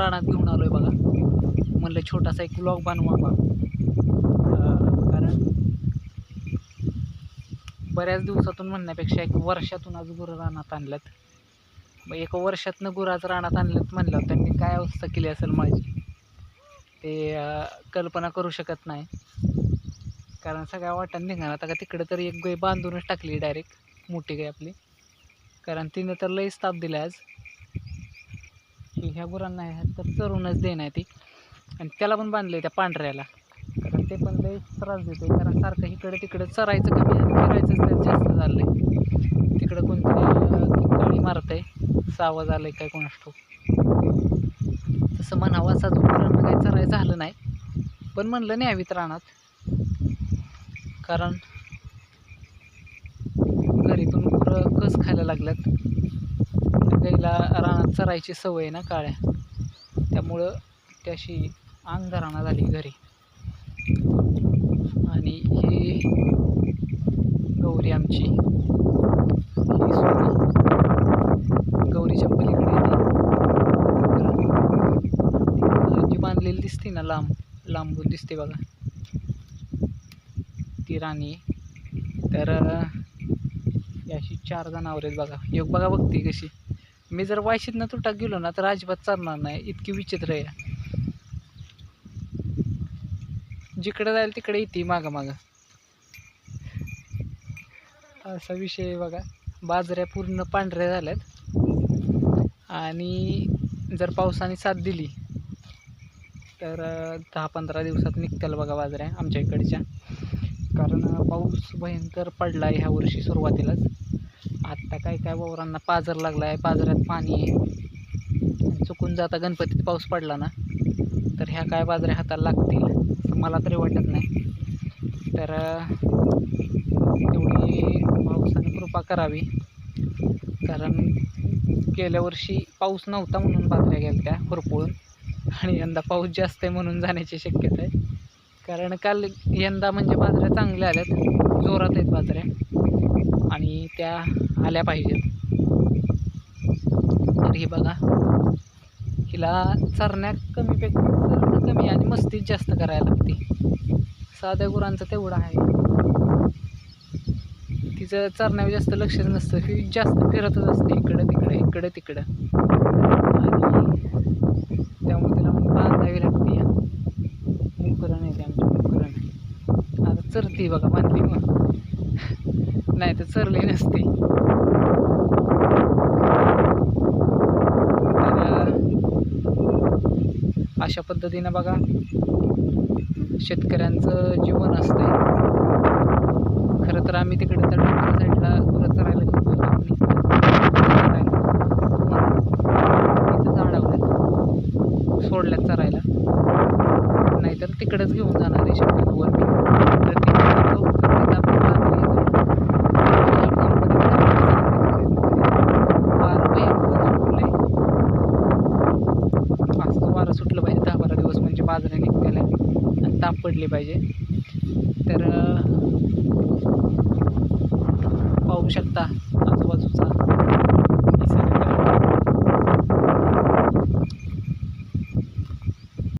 रानात घेऊन आलो आहे बघा. म्हणलं छोटासा एक ब्लॉग बनवा बा. कारण बऱ्याच दिवसातून म्हणण्यापेक्षा एक वर्षातून आज गुरं रानात आणल्यात. मग एका वर्षातनं गुरं आज रानात आणल्यात म्हणलं त्यांनी काय अवस्था केली असेल माझी? ते कल्पना करू शकत नाही. कारण सगळ्या वाटान निघणार. आता का तिकडं तर एक गाय बांधूनच टाकली डायरेक्ट मोठी गाय आपली. कारण तिनं तर लईच ताप दिला आज. की ह्या गुरांना ह्या तर चरूनच देणार ती. आणि त्याला पण बांधले त्या पांढऱ्याला. कारण ते पण लई त्रास देते कारण सारखं इकडं तिकडं चरायचं कमी आणि फिरायचंच त्यात जास्त झालं आहे तिकडं कोणतरी गाडी मारत आहे सावा आलं आहे काय कोणास तसं म्हणावं असाच गुरांना काही चरायचं झालं नाही. पण म्हणलं न्यावीत रानात. कारण घरी पण गुरं कस खायला लागल्यात? गाईला रानात चरायची सवय आहे ना काळ्या. त्यामुळं त्याशी अंगधराणा झाली घरी. आणि ही गौरी आमची. ही सोनी गौरीच्या पलीकडे जी बांधलेली दिसते ना लांब लांबून दिसते बघा. ती राणी. तर याशी चार जनावर आहेत बघा. योग बघा बघते कशी. मी जर वायशीतनं तुटा गेलो ना तर अजिबात चालणार नाही. इतकी विचित्र आहे. जिकडे जाईल तिकडे येते मागं मागं असा विषय आहे बघा. बाजऱ्या पूर्ण पांढऱ्या झाल्यात. आणि जर पावसाने साथ दिली तर दहा पंधरा दिवसात निघतील बघा बाजऱ्या आमच्या इकडच्या. कारण पाऊस भयंकर पडला आहे ह्या वर्षी सुरुवातीलाच. आत्ता काय काय वावरांना पाजर लागला आहे पाजऱ्यात पाणी आहे. चुकून जाता गणपतीत पाऊस पडला ना तर ह्या काय बाजऱ्या हाताला लागतील मला तरी वाटत नाही. तर एवढी पावसाने कृपा करावी. कारण गेल्या वर्षी पाऊस नव्हता म्हणून बाजऱ्या गेल्या त्या भरपूर आणि यंदा पाऊस जास्त आहे म्हणून जाण्याची शक्यता आहे. कारण काल यंदा म्हणजे बाजऱ्या चांगल्या आल्यात जोरात आहेत बाजऱ्या. आणि त्या आल्या पाहिजेत. तर ही बघा. हिला चरण्या कमीपेक्षा चरणं कमी आणि मस्तीच जास्त करायला लागते. साध्या गुरांचं तेवढं आहे. तिचं चरण्यावर जास्त लक्षच नसतं. ही जास्त फिरतच असते. इकडं तिकडं इकडं तिकडं. आणि त्यामुळे तिला मग बांधावी लागते. मुकरण येते आमची मुकरण आता चरती बघा बांधली मग. नाही तर चरली नसती. तर अशा पद्धतीनं बघा शेतकऱ्यांचं जीवन असतंय. खरं तर आम्ही तिकडे तर डोंगर साईडला गुरं चरायला घेऊन इथं सोडल्यात चरायला. नाहीतर तिकडंच घेऊन जाणार आहे शक्यतो वर मी तर तिकडे गेलो तर तिथं आपण बाजरी वारं भयंकर सुटलंय. असं वारं सुटलं पाहिजे दहा बारा दिवस म्हणजे बाजऱ्या निघतेल्या आणि ताप पडली पाहिजे. तर पाहू शकता आजूबाजूचा